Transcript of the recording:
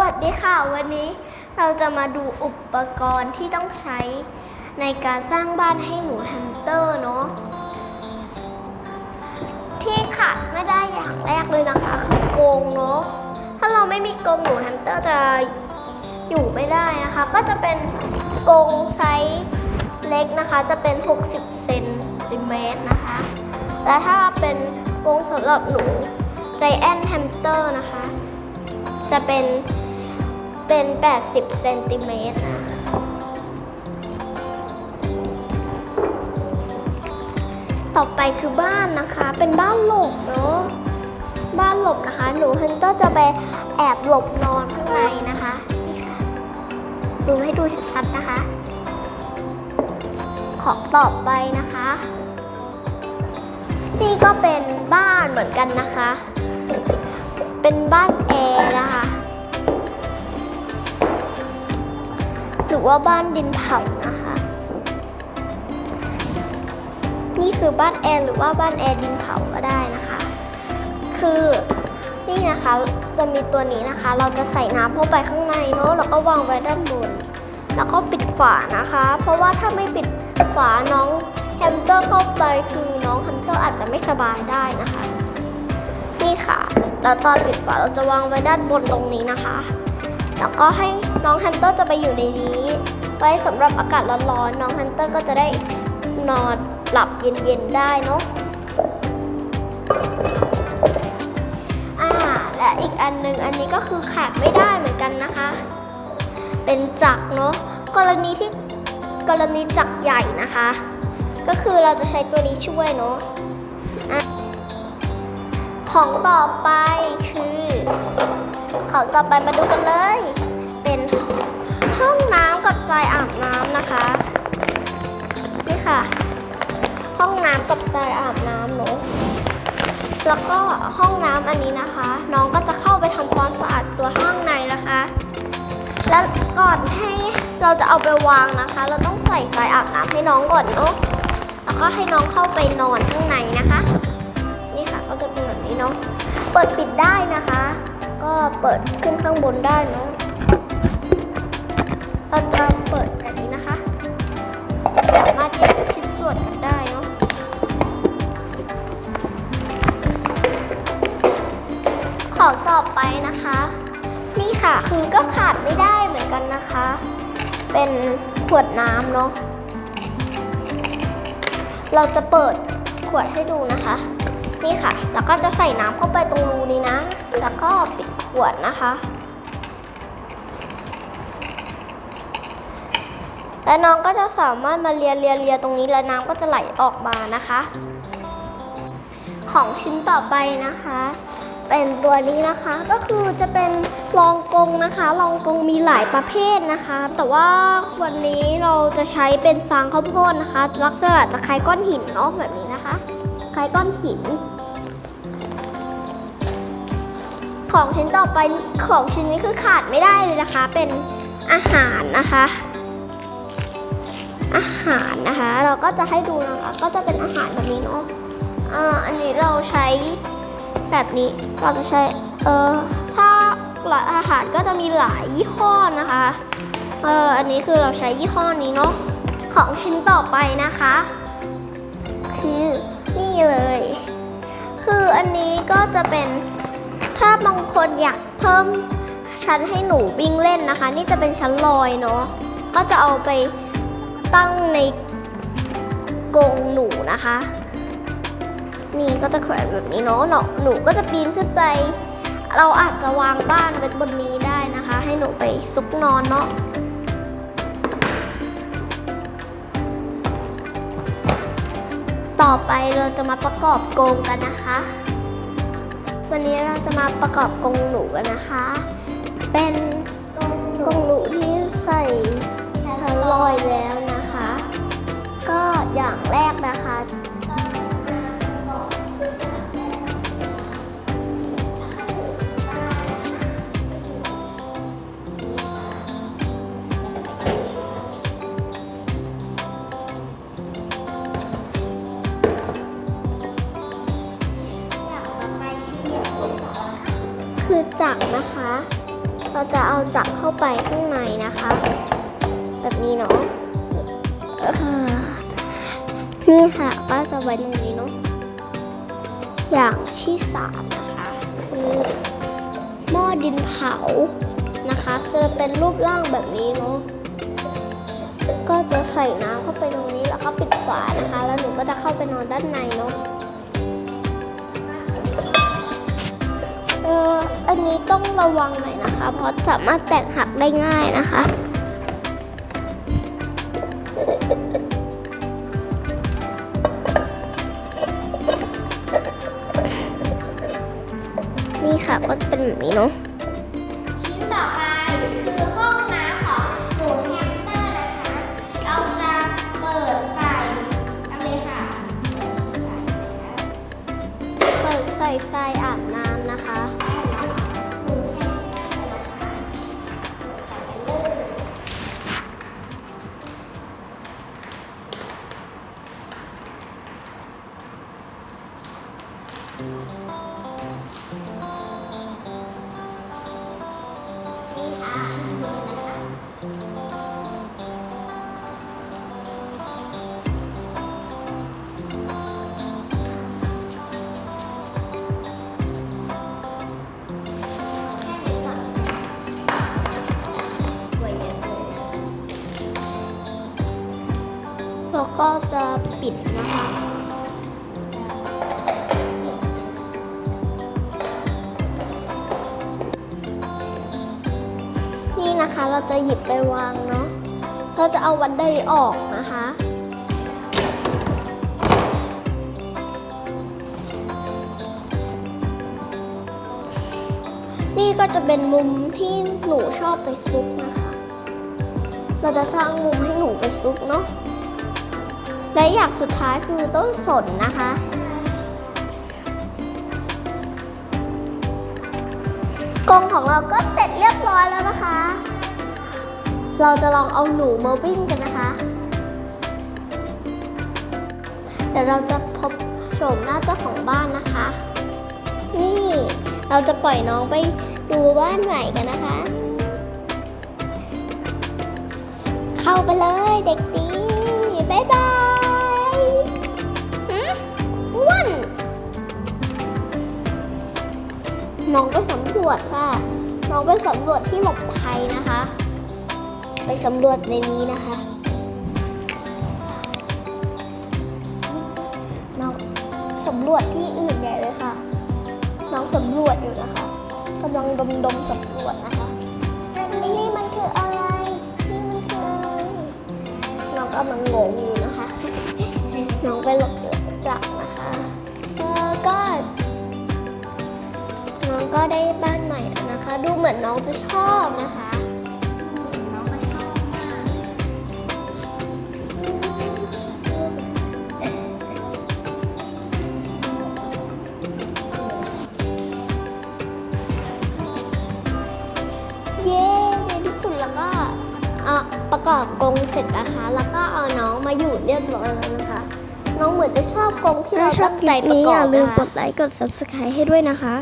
วัสดีค่ะ วันนี้เราจะมาดูอุปกรณ์ที่ต้องใช้ในการสร้างบ้านให้หนูแฮมสเตอร์เนาะที่ขาดไม่ได้อย่างแรกเลยนะคะคือกรงเนาะถ้าเราไม่มีกรงหนูแฮมสเตอร์จะอยู่ไม่ได้นะคะ ก็จะเป็นกรงไซส์เล็กนะคะ จะเป็น 60เซนติเมตรนะคะ และถ้าเป็นกรงสำหรับหนูใจแอนแฮมสเตอร์นะคะ จะเป็น เป็น 80 เซนติเมตรนะต่อไปคือบ้านนะคะ เป็นบ้านหลบเนาะ บ้านหลบนะคะ หนูฮันเตอร์จะไปแอบหลบนอนข้างในนะคะนี่ค่ะซูมให้ดูชัดๆนะคะ ของต่อไปนะคะ นี่ก็เป็นบ้านเหมือนกันนะคะ เป็นบ้านแอร์นะคะ หรือว่าบ้านดินเผานะคะ นี่คือบ้านแอร์หรือว่าบ้านแอร์ดินเผาก็ได้นะคะ คือนี่นะคะจะมีตัวนี้นะคะ เราจะใส่น้ำเข้าไปข้างในเนาะแล้วก็วางไว้ด้านบน แล้วก็ปิดฝานะคะ เพราะว่าถ้าไม่ปิดฝาน้องแฮมสเตอร์เข้าไปคือน้องแฮมสเตอร์อาจจะไม่สบายได้นะคะ นี่ค่ะ แล้วตอนปิดฝาเราจะวางไว้ด้านบนตรงนี้นะคะ แล้วก็ให้ น้องแฮมสเตอร์จะไปอยู่ในนี้ ไว้สำหรับอากาศร้อนๆ น้องแฮมสเตอร์ก็จะได้นอนหลับเย็นๆ ได้เนาะอ่าและอีกอันหนึ่งอันนี้ก็คือขาดไม่ได้เหมือนกันนะคะ เป็นจักรเนาะ กรณีที่กรณีจักรใหญ่นะคะ ก็คือเราจะใช้ตัวนี้ช่วยเนาะอะของต่อไปคือ ของต่อไปมาดูกันเลย ห้องน้ำกับทรายอาบน้ำนะคะ นี่ค่ะ ห้องน้ำกับทรายอาบน้ำเนาะแล้วก็ห้องน้ำอันนี้นะคะ น้องก็จะเข้าไปทำความสะอาดตัวห้องในนะคะ แล้วก่อนให้เราจะเอาไปวางนะคะ เราต้องใส่ทรายอาบน้ำให้น้องก่อนเนาะแล้วก็ให้น้องเข้าไปนอนข้างในนะคะ นี่ค่ะก็จะเป็นแบบนี้เนาะเปิดปิดได้นะคะ ก็เปิดขึ้นข้างบนได้เนาะ ของต่อไปนะคะ นี่ค่ะคือก็ขาดไม่ได้เหมือนกันนะคะ เป็นขวดน้ำเนาะเราจะเปิดขวดให้ดูนะคะ นี่ค่ะ แล้วก็จะใส่น้ำเข้าไปตรงรูนี้นะ แล้วก็ปิดขวดนะคะ แล้วน้องก็จะสามารถมาเลียเลียเลียตรงนี้แล้วน้ำก็จะไหลออกมานะคะ ของชิ้นต่อไปนะคะ เป็นตัวนี้นะคะก็คือจะเป็นรองกงนะคะรองกงมีหลายประเภทนะคะ แต่ว่าวันนี้เราจะใช้เป็นซางข้าวโพดนะคะ ลักษณะจะคล้ายก้อนหินเนาะแบบนี้นะคะคล้ายก้อนหิน ของชิ้นต่อไปของชิ้นนี้คือขาดไม่ได้เลยนะคะ เป็นอาหารนะคะ อาหารนะคะ เราก็จะให้ดูนะคะ ก็จะเป็นอาหารแบบนี้เนาะอ่าอันนี้เราใช้ แบบนี้เราจะใช้เออถ้าหลายอาหารก็จะมีหลายยี่ห้อนะคะเอออันนี้คือเราใช้ยี่ห้อนี้เนาะของชิ้นต่อไปนะคะ คือนี่เลย คืออันนี้ก็จะเป็นถ้าบางคนอยากเพิ่มชั้นให้หนูวิ่งเล่นนะคะ นี่จะเป็นชั้นลอยเนาะก็จะเอาไปตั้งในกรงหนูนะคะ นี่ก็จะแขวนแบบนี้เนาะเนาะหนูก็จะปีนขึ้นไป เราอาจจะวางบ้านไว้บนนี้ได้นะคะ ให้หนูไปซุกนอนเนาะต่อไปเราจะมาประกอบกรงกันนะคะ วันนี้เราจะมาประกอบกรงหนูกันนะคะ เป็นกรงหนูที่ใส่ชั้นลอยแล้วนะคะ ก็อย่างแรกนะคะ คือจักรนะคะ เราจะเอาจักรเข้าไปข้างในนะคะ แบบนี้เนาะนี่ค่ะก็จะไว้ตรงนี้เนาะอย่างที่สามนะคะคือหม้อดินเผานะคะจะเป็นรูปร่างแบบนี้เนาะก็จะใส่น้ำเข้าไปตรงนี้แล้วก็ปิดฝานะคะ แล้วหนูก็จะเข้าไปนอนด้านในเนาะ นนี้ต้องระวังหน่อยนะคะ เพราะสามารถแตกหักได้ง่ายนะคะ นี่ค่ะก็จะเป็นแบบนี้เนาะชิ้นต่อไปคือห้องน้ำของหนูแฮมสเตอร์นะคะ เราจะเปิดใส่กันเลยค่ะ เปิดใส่ทรายอาบน้ำนะคะ แล้วก็จะปิดนะคะ นี่นะคะเราจะหยิบไปวางเนาะ เราจะเอาวันใดออกนะคะนี่ก็จะเป็นมุมที่หนูชอบไปซุกนะคะ เราจะสร้างมุมให้หนูไปซุกเนาะ และอย่างสุดท้ายคือต้นสนนะคะ กรงของเราก็เสร็จเรียบร้อยแล้วนะคะ เราจะลองเอาหนูมาวิ่งกันนะคะ เดี๋ยวเราจะพบโฉมหน้าเจ้าของบ้านนะคะ นี่เราจะปล่อยน้องไปดูบ้านใหม่กันนะคะ เข้าไปเลยเด็กดีบ๊ายบาย น้องไปสำรวจค่ะ น้องไปสำรวจที่หลบภัยนะคะ ไปสำรวจในนี้นะคะ น้องสำรวจที่อื่นใหญ่เลยค่ะ น้องสำรวจอยู่นะคะกำลังดมดมๆสำรวจนะคะนี่มันคืออะไร นี่มันคืออะไร น้องกำลังงงอยู่นะคะ น้องไปหลบ ก็ได้บ้านใหม่แล้วนะคะ ดูเหมือนน้องจะชอบนะคะ น้องก็ชอบมากเย้ในที่สุดแล้วก็อะประกอบกรงเสร็จนะคะ แล้วก็เอาน้องมาอยู่เรียบร้อยแล้วนะคะ น้องเหมือนจะชอบกรงที่เราตั้งใจประกอบอย่าลืมนะกคะ ดไลค์กด subscribe ให้ด้วยนะคะ